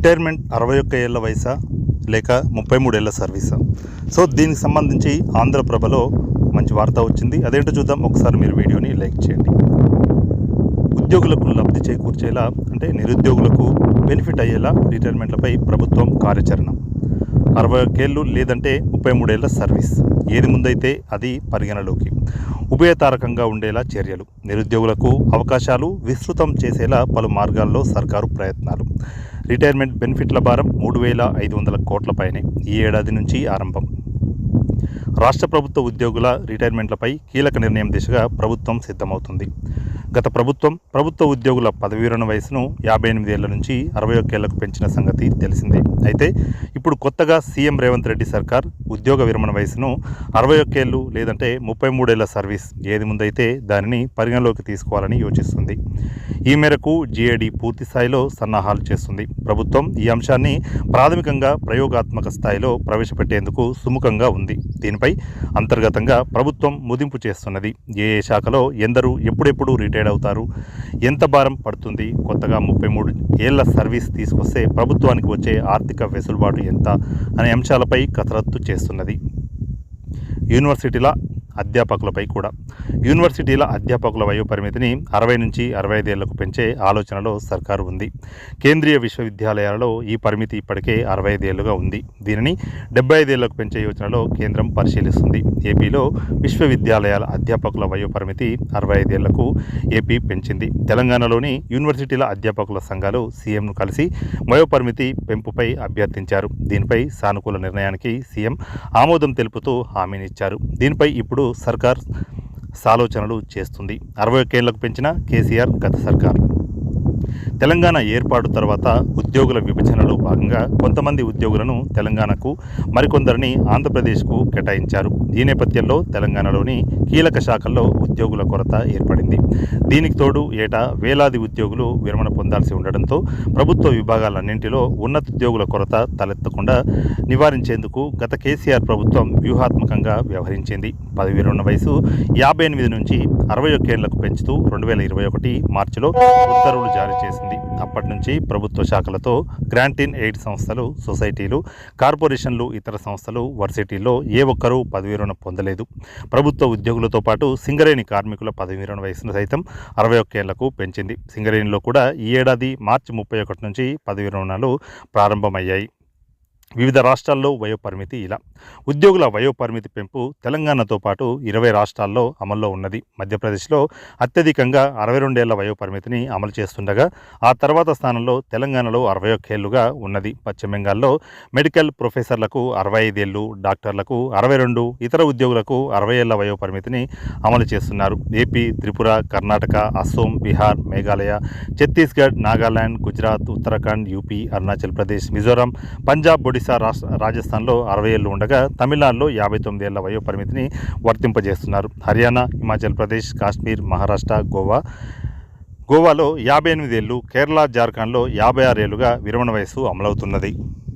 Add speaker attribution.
Speaker 1: Retirement అరవై ఒక్క ఏళ్ళ వయసా లేక ముప్పై మూడేళ్ళ సర్వీసా? సో దీనికి సంబంధించి ఆంధ్రప్రభలో మంచి వార్త వచ్చింది. అదేంటో చూద్దాం. ఒకసారి మీరు వీడియోని లైక్ చేయండి. ఉద్యోగులకు లబ్ధి చేకూర్చేలా అంటే నిరుద్యోగులకు బెనిఫిట్ అయ్యేలా రిటైర్మెంట్లపై ప్రభుత్వం కార్యాచరణ. అరవై ఒకేళ్ళు లేదంటే ముప్పై మూడేళ్ళ సర్వీస్. ఏది ముందైతే అది పరిగణలోకి. ఉభయతారకంగా ఉండేలా చర్యలు. నిరుద్యోగులకు అవకాశాలు విస్తృతం చేసేలా పలు మార్గాల్లో సర్కారు ప్రయత్నాలు. రిటైర్మెంట్ బెనిఫిట్ల భారం మూడు వేల ఐదు వందల కోట్లపైనే ఈ ఏడాది నుంచి ఆరంభం. రాష్ట్ర ప్రభుత్వ ఉద్యోగుల రిటైర్మెంట్లపై కీలక నిర్ణయం దిశగా ప్రభుత్వం సిద్ధమవుతుంది. గత ప్రభుత్వం ప్రభుత్వ ఉద్యోగుల పదవీ విరమణ వయసును యాభై ఎనిమిదేళ్ళ నుంచి అరవై ఒక్కేళ్ళకు పెంచిన సంగతి తెలిసిందే. అయితే ఇప్పుడు కొత్తగా సీఎం రేవంత్ రెడ్డి సర్కార్ ఉద్యోగ విరమణ వయసును అరవై ఒక్కేళ్ళు లేదంటే ముప్పై మూడేళ్ళ సర్వీస్ ఏది ముందైతే దానిని పరిగణలోకి తీసుకోవాలని యోచిస్తుంది. ఈ మేరకు జీఏడీ పూర్తి స్థాయిలో సన్నాహాలు చేస్తుంది. ప్రభుత్వం ఈ అంశాన్ని ప్రాథమికంగా ప్రయోగాత్మక స్థాయిలో ప్రవేశపెట్టేందుకు సుముఖంగా ఉంది. దీనిపై అంతర్గతంగా ప్రభుత్వం ముదింపు చేస్తున్నది. ఏ ఏ శాఖలో ఎందరూ ఎప్పుడెప్పుడు రిటైర్డ్ అవుతారు ఎంత భారం పడుతుంది కొత్తగా ముప్పై మూడు ఏళ్ళ సర్వీస్ తీసుకొస్తే ప్రభుత్వానికి వచ్చే ఆర్థిక వెసులుబాటు ఎంత అనే అంశాలపై కసరత్తు చేస్తున్నది. యూనివర్సిటీల అధ్యాపకులపై కూడా. యూనివర్సిటీల అధ్యాపకుల వయో పరిమితిని అరవై నుంచి అరవై ఐదేళ్ళకు పెంచే ఆలోచనలో సర్కారు ఉంది. కేంద్రీయ విశ్వవిద్యాలయాలలో ఈ పరిమితి ఇప్పటికే అరవై ఐదేళ్ళుగా ఉంది. దీనిని డెబ్బై ఐదేళ్ళకు పెంచే యోచనలో కేంద్రం పరిశీలిస్తుంది. ఏపీలో విశ్వవిద్యాలయాల అధ్యాపకుల వయో పరిమితి అరవై ఐదేళ్ళకు ఏపీ పెంచింది. తెలంగాణలోని యూనివర్సిటీల అధ్యాపకుల సంఘాలు సీఎంను కలిసి వయో పరిమితి పెంపుపై అభ్యర్థించారు. దీనిపై సానుకూల నిర్ణయానికి సీఎం ఆమోదం తెలుపుతూ హామీనిచ్చారు. దీనిపై ఇప్పుడు సర్కార్ సాలోచనలు చేస్తుంది. అరవై ఒక్కేళ్ళకు పెంచిన కేసీఆర్ గత సర్కార్. తెలంగాణ ఏర్పాటు తర్వాత ఉద్యోగుల విభజనలో భాగంగా కొంతమంది ఉద్యోగులను తెలంగాణకు మరికొందరిని ఆంధ్రప్రదేశ్కు కేటాయించారు. ఈ నేపథ్యంలో తెలంగాణలోని కీలక శాఖల్లో ఉద్యోగుల కొరత ఏర్పడింది. దీనికి తోడు ఏటా వేలాది ఉద్యోగులు విరమణ పొందాల్సి ఉండడంతో ప్రభుత్వ విభాగాలన్నింటిలో ఉన్నతోద్యోగుల కొరత తలెత్తకుండా నివారించేందుకు గత కేసీఆర్ ప్రభుత్వం వ్యూహాత్మకంగా వ్యవహరించింది. పదవి విరమణ వయసు యాభై ఎనిమిది నుంచి అరవై ఒక్కేళ్ళకు పెంచుతూ రెండు వేల ఇరవై ఒకటి మార్చిలో ఉత్తర్వులు జారీ చేసింది. అప్పటి నుంచి ప్రభుత్వ శాఖలతో గ్రాంటీన్ ఎయిడ్ సంస్థలు సొసైటీలు కార్పొరేషన్లు ఇతర సంస్థలు వర్సిటీల్లో ఏ ఒక్కరూ పదవి విరమణ పొందలేదు. ప్రభుత్వ ఉద్యోగులతో పాటు సింగరేణి కార్మికుల పదవి విరమణ వయసును సైతం అరవై ఒక్కేళ్ళకు పెంచింది. సింగరేణిలో కూడా ఈ ఏడాది మార్చి ముప్పై ఒకటి నుంచి పదవి విరమణలు ప్రారంభమయ్యాయి. వివిధ రాష్ట్రాల్లో వయోపరిమితి ఇలా. ఉద్యోగుల వయోపరిమితి పెంపు తెలంగాణతో పాటు ఇరవై రాష్ట్రాల్లో అమల్లో ఉన్నది. మధ్యప్రదేశ్లో అత్యధికంగా అరవై రెండేళ్ళ వయోపరిమితిని అమలు చేస్తుండగా ఆ తర్వాత స్థానంలో తెలంగాణలో అరవై ఒక్కేళ్ళుగా ఉన్నది. పశ్చిమ బెంగాల్లో మెడికల్ ప్రొఫెసర్లకు అరవై ఐదేళ్ళు డాక్టర్లకు అరవై రెండు ఇతర ఉద్యోగులకు అరవై ఏళ్ళ వయోపరిమితిని అమలు చేస్తున్నారు. ఏపీ త్రిపుర కర్ణాటక అస్సోం బీహార్ మేఘాలయ ఛత్తీస్గఢ్ నాగాలాండ్ గుజరాత్ ఉత్తరాఖండ్ యూపీ అరుణాచల్ ప్రదేశ్ మిజోరాం పంజాబ్ ఒడిశా రాష్ట్ర రాజస్థాన్లో అరవై ఏళ్ళు ఉండగా తమిళనాడులో యాభై తొమ్మిది ఏళ్ళ వయో పరిమితిని వర్తింపజేస్తున్నారు. హర్యానా హిమాచల్ ప్రదేశ్ కాశ్మీర్ మహారాష్ట్ర గోవా. గోవాలో యాభై ఎనిమిది ఏళ్ళు కేరళ జార్ఖండ్లో యాభై ఆరు ఏళ్ళుగా విరమణ వయసు అమలవుతున్నది.